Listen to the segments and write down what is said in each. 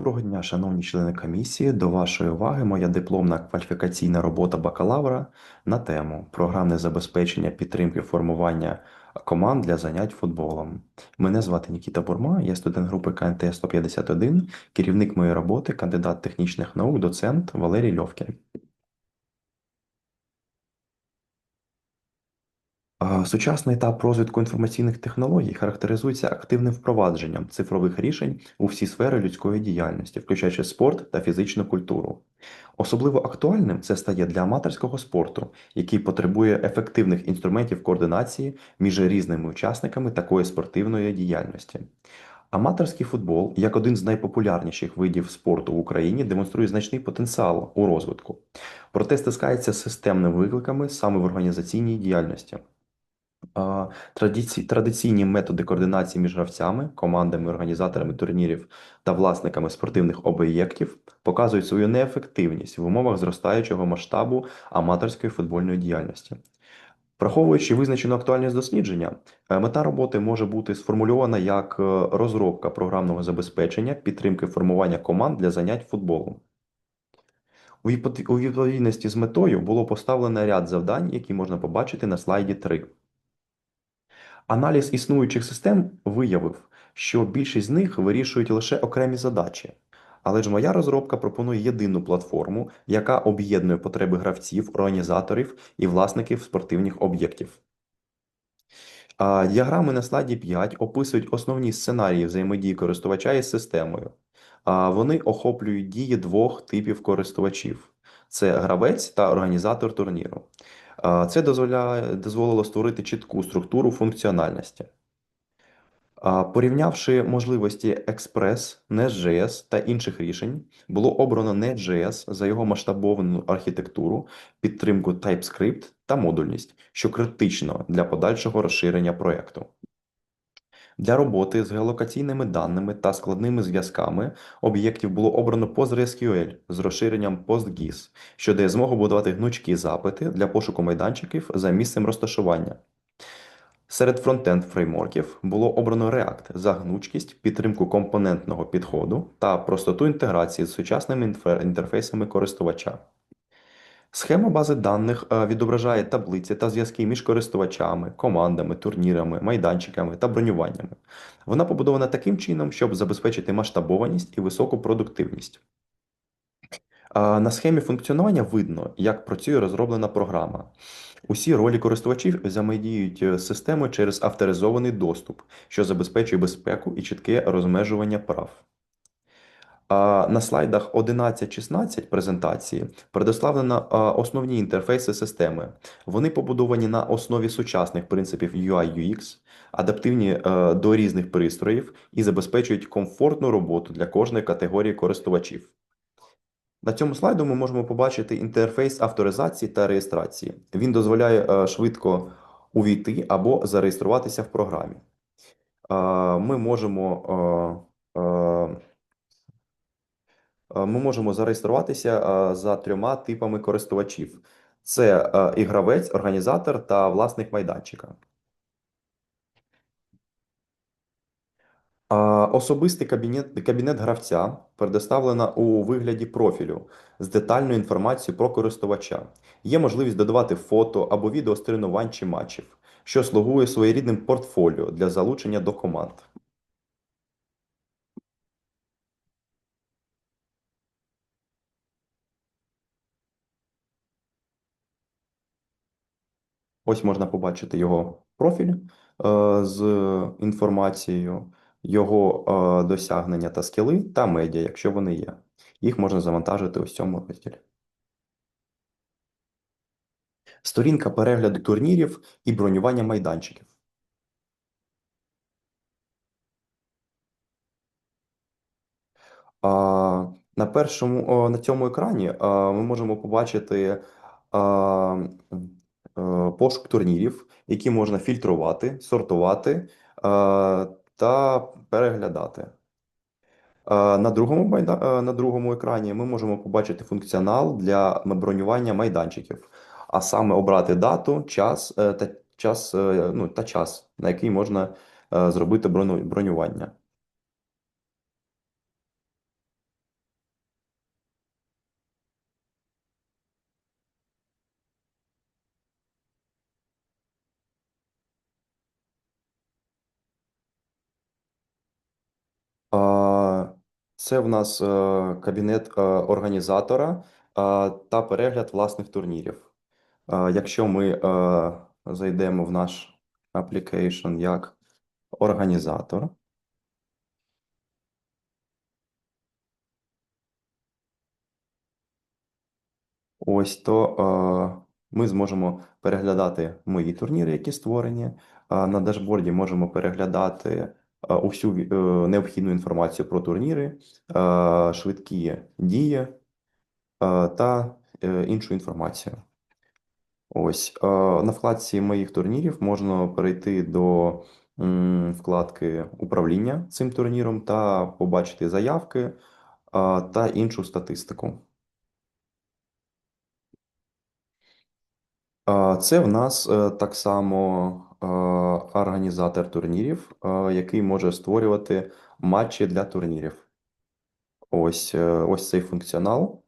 Доброго дня, шановні члени комісії. До вашої уваги моя дипломна кваліфікаційна робота бакалавра на тему програмне забезпечення підтримки формування команд для занять футболом. Мене звати Нікіта Бурма, я студент групи КНТ 151, керівник моєї роботи, кандидат технічних наук, доцент Валерій Льовкін. Сучасний етап розвитку інформаційних технологій характеризується активним впровадженням цифрових рішень у всі сфери людської діяльності, включаючи спорт та фізичну культуру. Особливо актуальним це стає для аматорського спорту, який потребує ефективних інструментів координації між різними учасниками такої спортивної діяльності. Аматорський футбол, як один з найпопулярніших видів спорту в Україні, демонструє значний потенціал у розвитку, проте стискається системними викликами саме в організаційній діяльності. Традиці... Традиційні методи координації між гравцями, командами, організаторами турнірів та власниками спортивних об'єктів показують свою неефективність в умовах зростаючого масштабу аматорської футбольної діяльності. Враховуючи визначену актуальність дослідження, е, мета роботи може бути сформульована як е, розробка програмного забезпечення підтримки формування команд для занять футболом. У відповідності з метою було поставлено ряд завдань, які можна побачити на слайді 3. Аналіз існуючих систем виявив, що більшість з них вирішують лише окремі задачі. Але ж моя розробка пропонує єдину платформу, яка об'єднує потреби гравців, організаторів і власників спортивних об'єктів. Діаграми на слайді 5 описують основні сценарії взаємодії користувача із системою. А, Вони охоплюють дії двох типів користувачів: це гравець та організатор турніру. Це дозволило створити чітку структуру функціональності. Порівнявши можливості Express, Nest.js та інших рішень, було обрано Nest.js за його масштабовану архітектуру, підтримку TypeScript та модульність, що критично для подальшого розширення проєкту. Для роботи з геолокаційними даними та складними зв'язками об'єктів було обрано PostgreSQL з розширенням PostGIS, що дає змогу будувати гнучкі запити для пошуку майданчиків за місцем розташування. Серед фронтенд фреймворків було обрано React за гнучкість, підтримку компонентного підходу та простоту інтеграції з сучасними інтерфейсами користувача. Схема бази даних е, відображає таблиці та зв'язки між користувачами, командами, турнірами, майданчиками та бронюваннями. Вона побудована таким чином, щоб забезпечити масштабованість і високу продуктивність. На схемі функціонування видно, як працює розроблена програма. Усі ролі користувачів взаємодіють з системою через авторизований доступ, що забезпечує безпеку і чітке розмежування прав. На слайдах 11-16 презентації предоставлено основні інтерфейси системи. Вони побудовані на основі сучасних принципів UI-UX, адаптивні е, до різних пристроїв і забезпечують комфортну роботу для кожної категорії користувачів. На цьому слайду ми можемо побачити інтерфейс авторизації та реєстрації. Він дозволяє е, швидко увійти або зареєструватися в програмі. Ми можемо, е, ми можемо зареєструватися е, за трьома типами користувачів: це е, і гравець, організатор та власник майданчика. Особистий кабінет, кабінет гравця предоставлено у вигляді профілю з детальною інформацією про користувача. Є можливість додавати фото або відео з тренувань чи матчів, що слугує своєрідним портфоліо для залучення до команд. Ось можна побачити його профіль е, з інформацією, його е, досягнення та скіли та медіа, якщо вони є. Їх можна завантажити в цьому розділі. Сторінка перегляду турнірів і бронювання майданчиків. На першому на цьому екрані ми можемо побачити пошук турнірів, які можна фільтрувати, сортувати та переглядати. На другому майда... на другому екрані ми можемо побачити функціонал для бронювання майданчиків, а саме обрати дату, час е, та час, е, ну, та час, на який можна е, зробити бронювання. А, Це в нас е, кабінет е, організатора е, та перегляд власних турнірів. Якщо ми зайдемо в наш application як організатор, ось то ми зможемо переглядати мої турніри, які створені. На дашборді можемо переглядати усю е, необхідну інформацію про турніри, е, швидкі дії е, та е, іншу інформацію. Ось е, на вкладці моїх турнірів можна перейти до вкладки управління цим турніром та побачити заявки е, та іншу статистику. Е, Це в нас е, так само е, організатор турнірів, е, який може створювати матчі для турнірів. Ось, е, ось цей функціонал.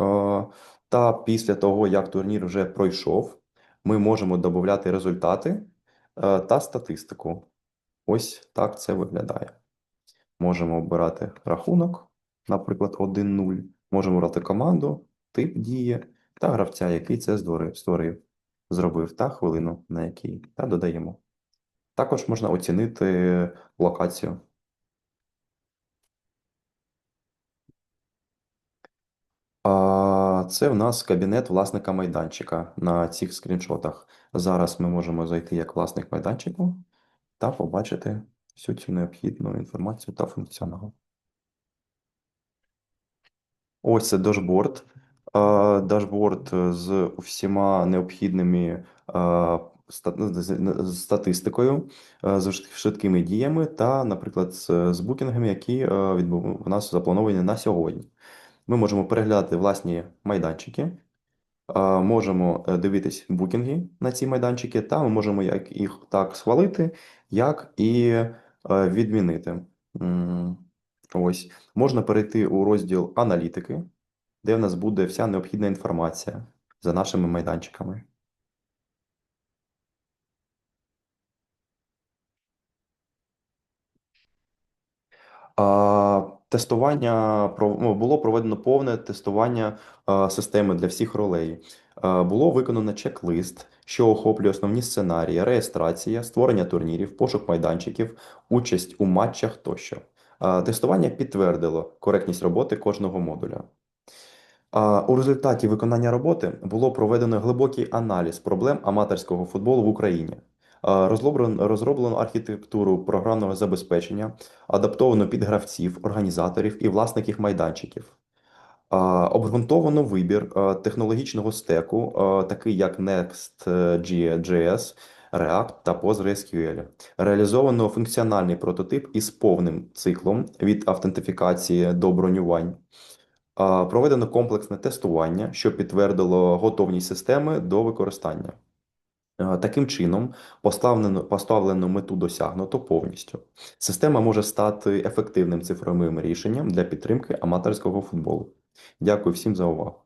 Е, Та після того, як турнір вже пройшов, ми можемо додати результати е, та статистику. Ось так це виглядає. Можемо обирати рахунок, наприклад, 1-0. Можемо обрати команду, тип дії та гравця, який це створив, зробив, та хвилину, на якій, та додаємо. Також можна оцінити локацію. Це в нас кабінет власника майданчика на цих скріншотах. Зараз ми можемо зайти як власник майданчику та побачити всю цю необхідну інформацію та функціонал. Ось це дашборд. А, Дашборд з всіма необхідними а, ста- з- з статистикою, з швидкими діями та, наприклад, з, букінгами, які у нас заплановані на сьогодні. Ми можемо переглядати власні майданчики. Можемо е, дивитись букінги на ці майданчики, та ми можемо як їх так схвалити, як і е, відмінити. Ось можна перейти у розділ аналітики, де в нас буде вся необхідна інформація за нашими майданчиками. Тестування ну, було проведено повне тестування системи для всіх ролей. Було виконано чек-лист, що охоплює основні сценарії, реєстрація, створення турнірів, пошук майданчиків, участь у матчах тощо. Тестування підтвердило коректність роботи кожного модуля. У результаті виконання роботи було проведено глибокий аналіз проблем аматорського футболу в Україні. Розроблено архітектуру програмного забезпечення, адаптовано під гравців, організаторів і власників майданчиків. Обґрунтовано вибір технологічного стеку, такий як Next.js, React та PostgreSQL. Реалізовано функціональний прототип із повним циклом від автентифікації до бронювань. Проведено комплексне тестування, що підтвердило готовність системи до використання. Таким чином, поставлену, поставлену мету досягнуто повністю. Система може стати ефективним цифровим рішенням для підтримки аматорського футболу. Дякую всім за увагу.